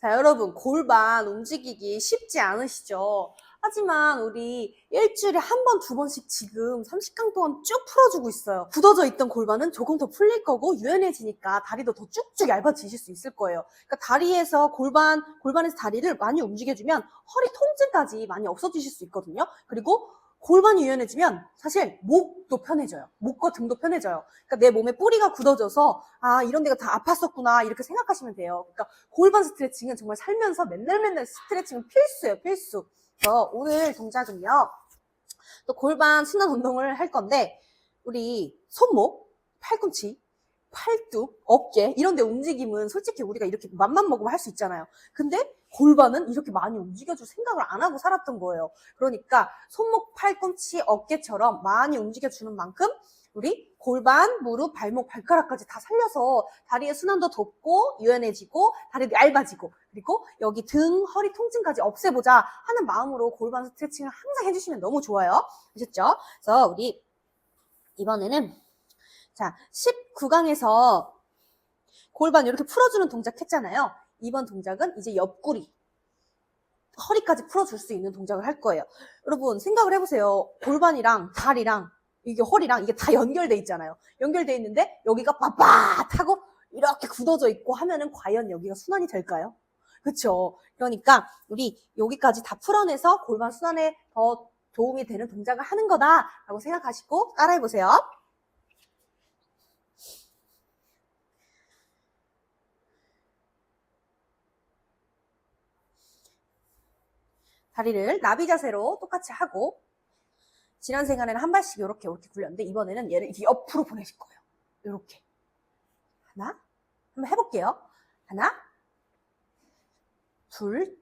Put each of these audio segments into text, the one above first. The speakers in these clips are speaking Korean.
자, 여러분, 골반 움직이기 쉽지 않으시죠? 하지만 우리 일주일에 한 번, 두 번씩 지금 30강 동안 쭉 풀어주고 있어요. 굳어져 있던 골반은 조금 더 풀릴 거고 유연해지니까 다리도 더 쭉쭉 얇아지실 수 있을 거예요. 그러니까 다리에서 골반, 골반에서 다리를 많이 움직여주면 허리 통증까지 많이 없어지실 수 있거든요. 그리고 골반이 유연해지면 사실 목도 편해져요. 목과 등도 편해져요. 그러니까 내 몸에 뿌리가 굳어져서 아 이런 데가 다 아팠었구나 이렇게 생각하시면 돼요. 그러니까 골반 스트레칭은 정말 살면서 맨날 맨날 스트레칭은 필수예요. 필수. 그래서 오늘 동작은요. 또 골반 순환 운동을 할 건데 우리 손목, 팔꿈치, 팔뚝, 어깨 이런 데 움직임은 솔직히 우리가 이렇게 맘만 먹으면 할 수 있잖아요. 근데 골반은 이렇게 많이 움직여줄 생각을 안 하고 살았던 거예요. 그러니까 손목, 팔꿈치, 어깨처럼 많이 움직여주는 만큼 우리 골반, 무릎, 발목, 발가락까지 다 살려서 다리의 순환도 돕고 유연해지고 다리도 얇아지고 그리고 여기 등, 허리 통증까지 없애보자 하는 마음으로 골반 스트레칭을 항상 해주시면 너무 좋아요. 아셨죠? 그래서 우리 이번에는 자 19강에서 골반 이렇게 풀어주는 동작 했잖아요. 이번 동작은 이제 옆구리 허리까지 풀어줄 수 있는 동작을 할 거예요. 여러분 생각을 해보세요. 골반이랑 다리랑 이게 허리랑 이게 다 연결돼 있잖아요. 연결돼 있는데 여기가 빳빳하고 이렇게 굳어져 있고 하면은 과연 여기가 순환이 될까요? 그렇죠. 그러니까 우리 여기까지 다 풀어내서 골반 순환에 더 도움이 되는 동작을 하는 거다라고 생각하시고 따라해 보세요. 다리를 나비 자세로 똑같이 하고 지난 시간에는 한 발씩 이렇게 이렇게 굴렸는데 이번에는 얘를 이렇게 옆으로 보내실 거예요. 이렇게 하나 한번 해볼게요. 하나 둘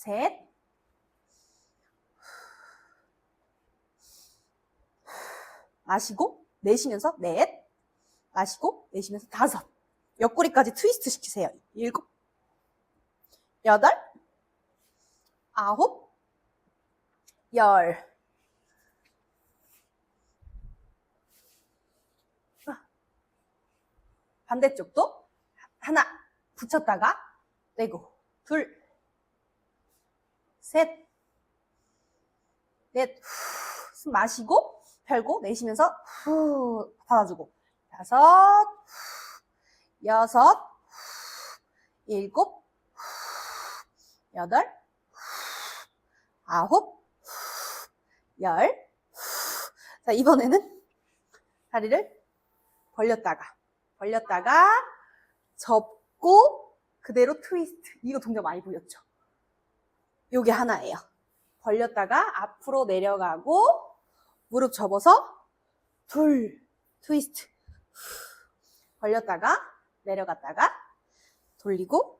셋, 마시고 내쉬면서 넷, 마시고 내쉬면서 다섯. 옆구리까지 트위스트 시키세요. 일곱, 여덟, 아홉, 열. 아. 반대쪽도 하나 붙였다가 떼고 둘, 셋, 넷, 후, 숨 마시고 펴고 내쉬면서 후 닫아주고 다섯, 후, 여섯, 후, 일곱, 후, 여덟, 후, 아홉, 후, 열. 후. 자 이번에는 다리를 벌렸다가 벌렸다가 접고 그대로 트위스트. 이거 동작 많이 보였죠? 요게 하나예요. 벌렸다가 앞으로 내려가고 무릎 접어서 둘 트위스트. 벌렸다가 내려갔다가 돌리고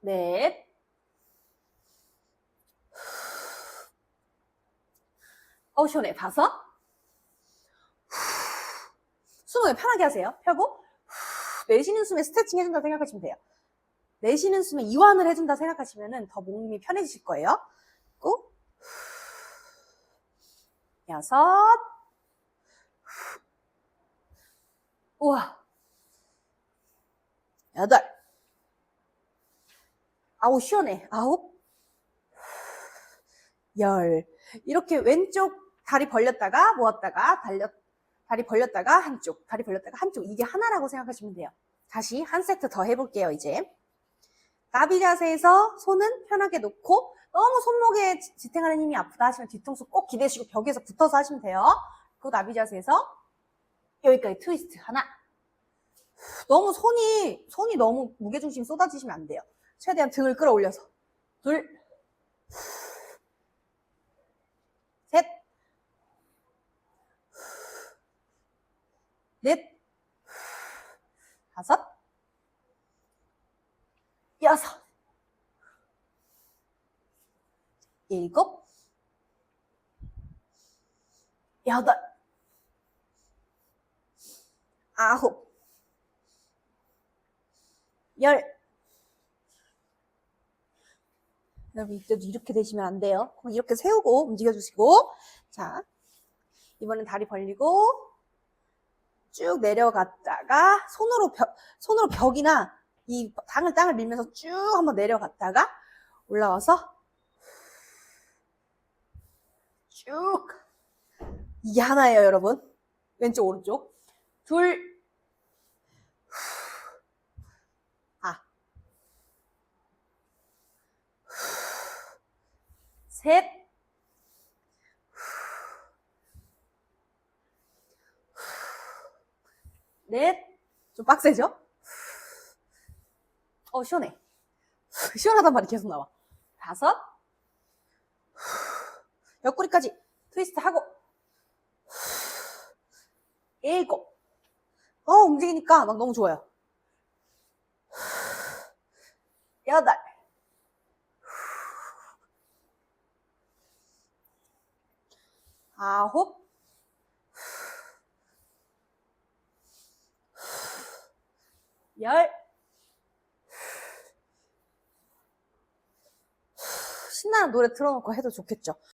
넷. 어우 시원해. 다섯. 숨을 편하게 하세요. 펴고 내쉬는 숨에 스트레칭 해준다 생각하시면 돼요. 내쉬는 숨에 이완을 해준다 생각하시면 더 몸이 편해지실 거예요. 고 여섯. 우와. 여덟 아우 시원해. 아홉? 열. 이렇게 왼쪽 다리 벌렸다가 모았다가 달렸 다리 벌렸다가 한쪽 다리 벌렸다가 한쪽. 이게 하나라고 생각하시면 돼요. 다시 한 세트 더 해볼게요 이제. 나비 자세에서 손은 편하게 놓고 너무 손목에 지- 지탱하는 힘이 아프다 하시면 뒤통수 꼭 기대시고 벽에서 붙어서 하시면 돼요. 그 나비 자세에서. 여기까지 트위스트 하나. 너무 손이 손이 너무 무게중심 쏟아지시면 안 돼요 최대한 등을 끌어올려서. 둘. 셋, 넷, 다섯, 여섯, 일곱, 여덟, 아홉, 열. 여러분 이때도 이렇게 되시면 안 돼요. 그럼 이렇게 세우고 움직여주시고 자 이번엔 다리 벌리고 쭉 내려갔다가 손으로 벽, 손으로 벽이나 이 땅을 땅을 밀면서 쭉 한번 내려갔다가 올라와서 쭉 이게 하나예요, 여러분. 왼쪽 오른쪽 둘 아. 셋 넷, 좀 빡세죠? 어, 시원해. 시원하단 말이 계속 나와. 다섯, 옆구리까지 트위스트 하고, 일곱, 어, 움직이니까 막 너무 좋아요. 여덟, 아홉, 열, 신나는 노래 틀어놓고 해도 좋겠죠.